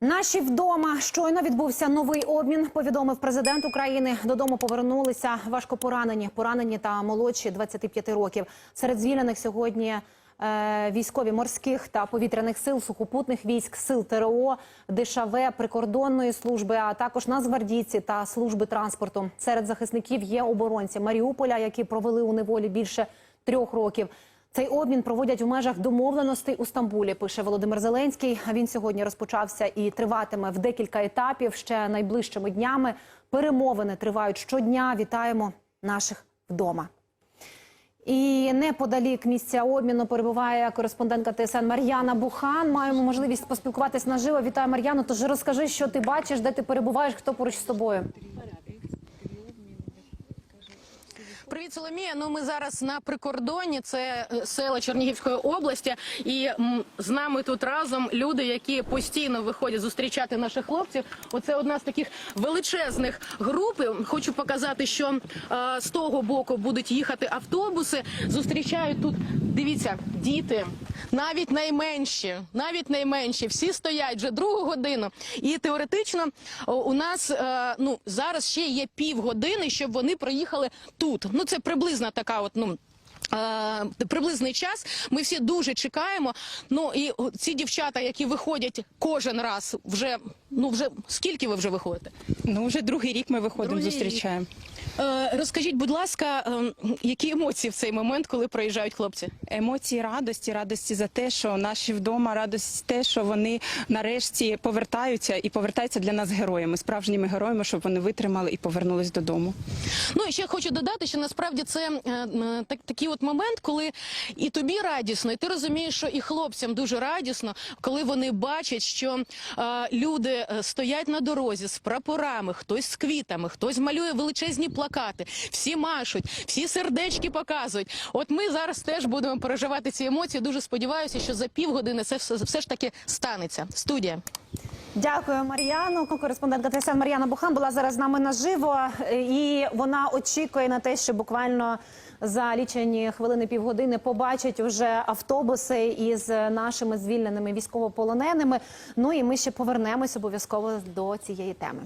Наші вдома щойно відбувся новий обмін. Повідомив президент України. Додому повернулися важкопоранені, поранені та молодші 25 років. Серед звільнених сьогодні е, військові морських та повітряних сил, сухопутних військ, сил ТРО, ДШВ, прикордонної служби, а також нацгвардійці та служби транспорту. Серед захисників є оборонці Маріуполя, які провели у неволі більше трьох років. Цей обмін проводять у межах домовленостей у Стамбулі. Пише Володимир Зеленський. Він сьогодні розпочався і триватиме в декілька етапів. Ще найближчими днями перемовини тривають щодня. Вітаємо наших вдома. І неподалік місця обміну перебуває кореспондентка ТСН Мар'яна Бухан. Маємо можливість поспілкуватись наживо. Вітаю Мар'яну. Тож розкажи, що ти бачиш, де ти перебуваєш, хто поруч з тобою. Привіт, Соломія. Ну ми зараз на прикордоні. Це е, село Чернігівської області, і з нами тут разом люди, які постійно виходять зустрічати наших хлопців. Оце одна з таких величезних груп. Хочу показати, що е, з того боку будуть їхати автобуси. Зустрічають тут. Дивіться, діти. Навіть найменші, навіть найменші, всі стоять вже другу годину. І теоретично у нас е, ну зараз ще є півгодини, щоб вони проїхали тут. Ну це приблизно така, от ну. е, Приблизний час ми всі дуже чекаємо. Ну і ці дівчата, які виходять кожен раз, вже ну вже скільки ви вже виходите? Ну, вже другий рік ми виходимо, Другий зустрічаємо. Е, розкажіть, будь ласка, е, які емоції в цей момент, коли проїжджають хлопці? Емоції радості, радості за те, що наші вдома, радості те, що вони нарешті повертаються і повертаються для нас героями, справжніми героями, щоб вони витримали і повернулись додому. Ну і ще хочу додати, що насправді це е, е, так, такий от момент, коли і тобі радісно, і ти розумієш, що і хлопцям дуже радісно, коли вони бачать, що е, люди е, стоять на дорозі з прапорами, хтось з квітами, хтось малює величезні плакати, всі машуть, всі сердечки показують. От ми зараз теж будемо переживати ці емоції. Дуже сподіваюся, що за півгодини це все, все ж таки станеться. Студія. Дякую, Мар'яну. Кореспондентка ТСН Мар'яна Бухан була зараз з нами наживо, і вона очікує на те, що буквально за лічені хвилини півгодини побачать уже автобуси із нашими звільненими військовополоненими. Ну і ми ще повернемось обов'язково до цієї теми.